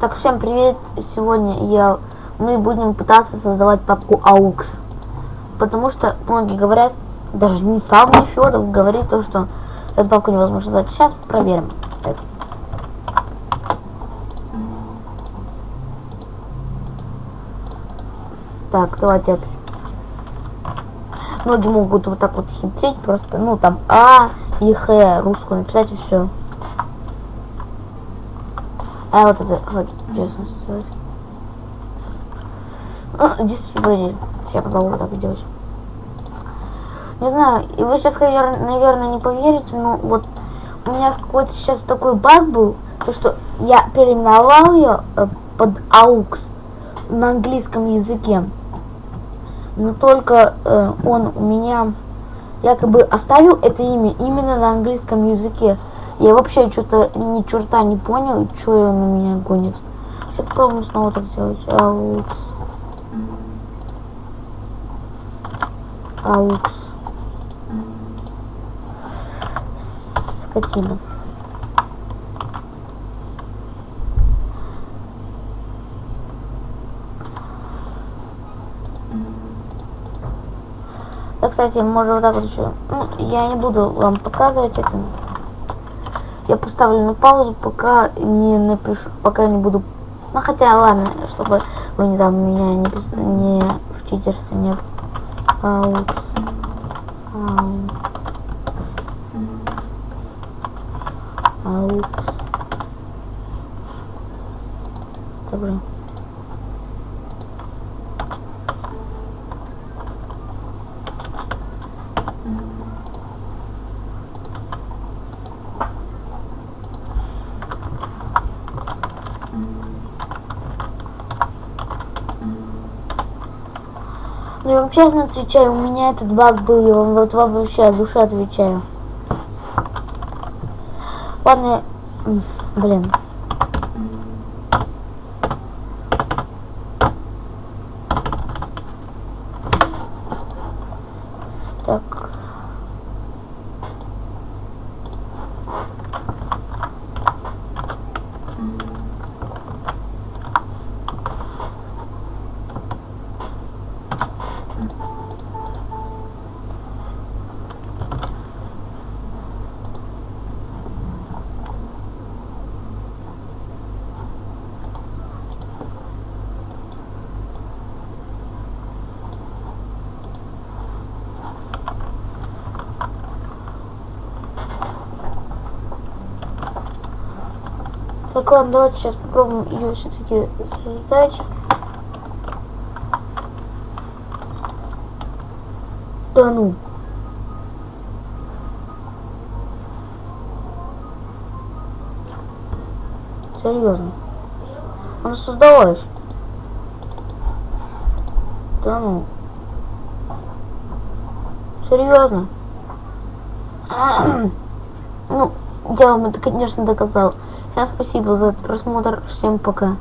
Так, всем привет! Сегодня я мы будем пытаться создавать папку AUX. Потому что многие говорят, даже не сам Федов говорит то, что эту папку невозможно создать. Сейчас проверим это. Так, давайте. Многие могут вот так вот хитрить просто, ну там А и Х русскую написать и все. А вот это вот, интересно сделать. Действительно. Я попробую так сделать. Не знаю, и вы сейчас, наверное, не поверите, но вот у меня какой-то сейчас такой баг был, то что я переименовал ее э, под AUX на английском языке. Но только э, он у меня якобы оставил это имя именно на английском языке. Я вообще что-то ни черта не понял, что он на меня гонит. Сейчас попробуем снова так сделать. Аукс. Аукс. Скотина. Да, кстати, можно вот так вот еще. Ну, я не буду вам показывать это. Я поставлю на паузу, пока не напишу, пока не буду... Ну, хотя, ладно, чтобы вы не там меня не, не в читерстве не... Аут. Аут. Аут. Добре. Я вам честно отвечаю, у меня этот баг был, я вам вот вообще от души отвечаю. Ладно, блин. Так. Так, ладно, давайте сейчас попробуем ее все-таки создать. Да ну. Серьезно. Она создалась. Да ну. Серьезно. ну, вам это, конечно, доказал. Всем спасибо за просмотр. Всем пока.